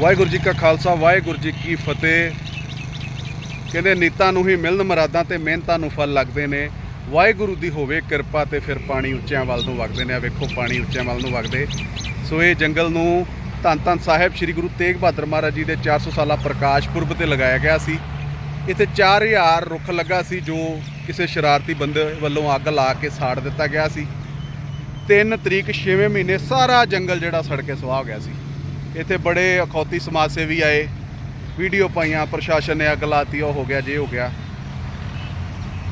ਵਾਹਿਗੁਰੂ ਜੀ ਕਾ ਖਾਲਸਾ, ਵਾਹਿਗੁਰੂ ਜੀ ਕੀ ਫਤਿਹ। ਕਹਿੰਦੇ, ਨੀਤਾਂ ਨੂੰ ਹੀ ਮਿਲਣ ਮਰਾਦਾਂ ਤੇ ਮਿਹਨਤਾਂ ਨੂੰ ਫਲ ਲੱਗਦੇ ਨੇ। ਵਾਹਿਗੁਰੂ ਦੀ ਹੋਵੇ ਕਿਰਪਾ ਤੇ ਫਿਰ ਪਾਣੀ ਉੱਚਿਆਂ ਵੱਲ ਨੂੰ ਵਗਦੇ ਨੇ। ਆ ਵੇਖੋ, ਪਾਣੀ ਉੱਚਿਆਂ ਵੱਲ ਨੂੰ ਵਗਦੇ। ਸੋ ਇਹ ਜੰਗਲ ਨੂੰ ਧੰਨ ਧੰਨ ਸਾਹਿਬ ਸ੍ਰੀ ਗੁਰੂ ਤੇਗ ਬਹਾਦਰ ਮਹਾਰਾਜ ਜੀ ਦੇ 400 ਸਾਲਾ ਪ੍ਰਕਾਸ਼ ਪੁਰਬ ਤੇ ਲਗਾਇਆ ਗਿਆ ਸੀ। ਇੱਥੇ 4000 ਰੁੱਖ ਲੱਗਾ ਸੀ, ਜੋ ਕਿਸੇ ਸ਼ਰਾਰਤੀ ਬੰਦੇ ਵੱਲੋਂ ਅੱਗ ਲਾ ਕੇ ਸਾੜ ਦਿੱਤਾ ਗਿਆ ਸੀ। 3 ਤਰੀਕ 6ਵੇਂ ਮਹੀਨੇ ਸਾਰਾ ਜੰਗਲ ਜਿਹੜਾ ਸੜ ਕੇ ਸੁਆਹ ਹੋ ਗਿਆ ਸੀ। ਇੱਥੇ ਬੜੇ ਅਖੌਤੀ ਸਮਾਜ ਸੇਵੀ ਆਏ, ਵੀਡੀਓ ਪਾਈਆਂ, ਪ੍ਰਸ਼ਾਸਨ ਨੇ ਅੱਗ ਲਾਤੀ, ਉਹ ਹੋ ਗਿਆ, ਜੇ ਹੋ ਗਿਆ।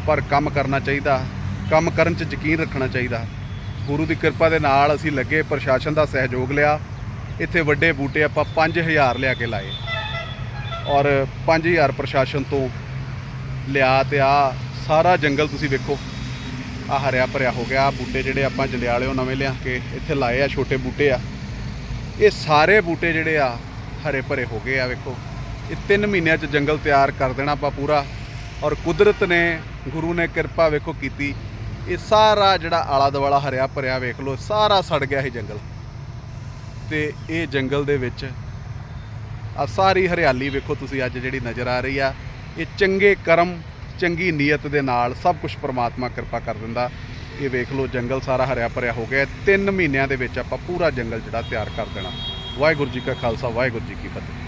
ਪਰ ਕੰਮ ਕਰਨਾ ਚਾਹੀਦਾ, ਕੰਮ ਕਰਨ 'ਚ ਯਕੀਨ ਰੱਖਣਾ ਚਾਹੀਦਾ। ਗੁਰੂ ਦੀ ਕਿਰਪਾ ਦੇ ਨਾਲ ਅਸੀਂ ਲੱਗੇ, ਪ੍ਰਸ਼ਾਸਨ ਦਾ ਸਹਿਯੋਗ ਲਿਆ। ਇੱਥੇ ਵੱਡੇ ਬੂਟੇ ਆਪਾਂ 5000 ਲਿਆ ਕੇ ਲਾਏ। ਔਰ 5000 ਪ੍ਰਸ਼ਾਸਨ ਤੋਂ ਲਿਆ ਤੇ ਆ ਸਾਰਾ ਜੰਗਲ ਤੁਸੀਂ ਵੇਖੋ। ਆ ਹਰਿਆ ਭਰਿਆ ਹੋ ਗਿਆ, ਆਹ ਬੂਟੇ ਜਿਹੜੇ ਆਪਾਂ ਜੰਡਿਆਲਿਓ ਨਵੇਂ ਲਿਆ ਕੇ ਇੱਥੇ ਲਾਏ ਆ, ਛੋਟੇ ਬੂਟੇ ਆ। ਇਹ ਸਾਰੇ ਬੂਟੇ ਜਿਹੜੇ ਆ ਹਰੇ ਭਰੇ ਹੋ ਗਏ ਆ, ਵੇਖੋ। ਇਹ 3 ਮਹੀਨਿਆਂ 'ਚ ਜੰਗਲ ਤਿਆਰ ਕਰ ਦੇਣਾ ਆਪਾਂ ਪੂਰਾ। ਔਰ ਕੁਦਰਤ ਨੇ, ਗੁਰੂ ਨੇ ਕਿਰਪਾ ਵੇਖੋ ਕੀਤੀ। ਇਹ ਸਾਰਾ ਜਿਹੜਾ ਆਲਾ ਦੁਆਲਾ ਹਰਿਆ ਭਰਿਆ ਵੇਖ ਲਓ, ਸਾਰਾ ਸੜ ਗਿਆ ਇਹ ਜੰਗਲ। ਤੇ ਇਹ ਜੰਗਲ ਦੇ ਵਿੱਚ ਆ ਸਾਰੀ ਹਰਿਆਲੀ ਵੇਖੋ ਤੁਸੀਂ ਅੱਜ ਜਿਹੜੀ ਨਜ਼ਰ ਆ ਰਹੀ ਆ। ਇਹ ਚੰਗੇ ਕਰਮ, ਚੰਗੀ ਨੀਅਤ ਦੇ ਨਾਲ ਸਭ ਕੁਝ ਪ੍ਰਮਾਤਮਾ ਕਿਰਪਾ ਕਰ ਦਿੰਦਾ। ਇਹ ਵੇਖ ਲਓ, ਜੰਗਲ ਸਾਰਾ ਹਰਿਆ ਭਰਿਆ ਹੋ ਗਿਆ 3 ਮਹੀਨਿਆਂ ਦੇ ਵਿੱਚ ਆਪਾਂ ਪੂਰਾ ਜੰਗਲ ਜਿਹੜਾ ਤਿਆਰ ਕਰ ਦੇਣਾ। ਵਾਹਿਗੁਰੂ ਜੀ ਕਾ ਖਾਲਸਾ, ਵਾਹਿਗੁਰੂ ਜੀ ਕੀ ਫਤਿਹ।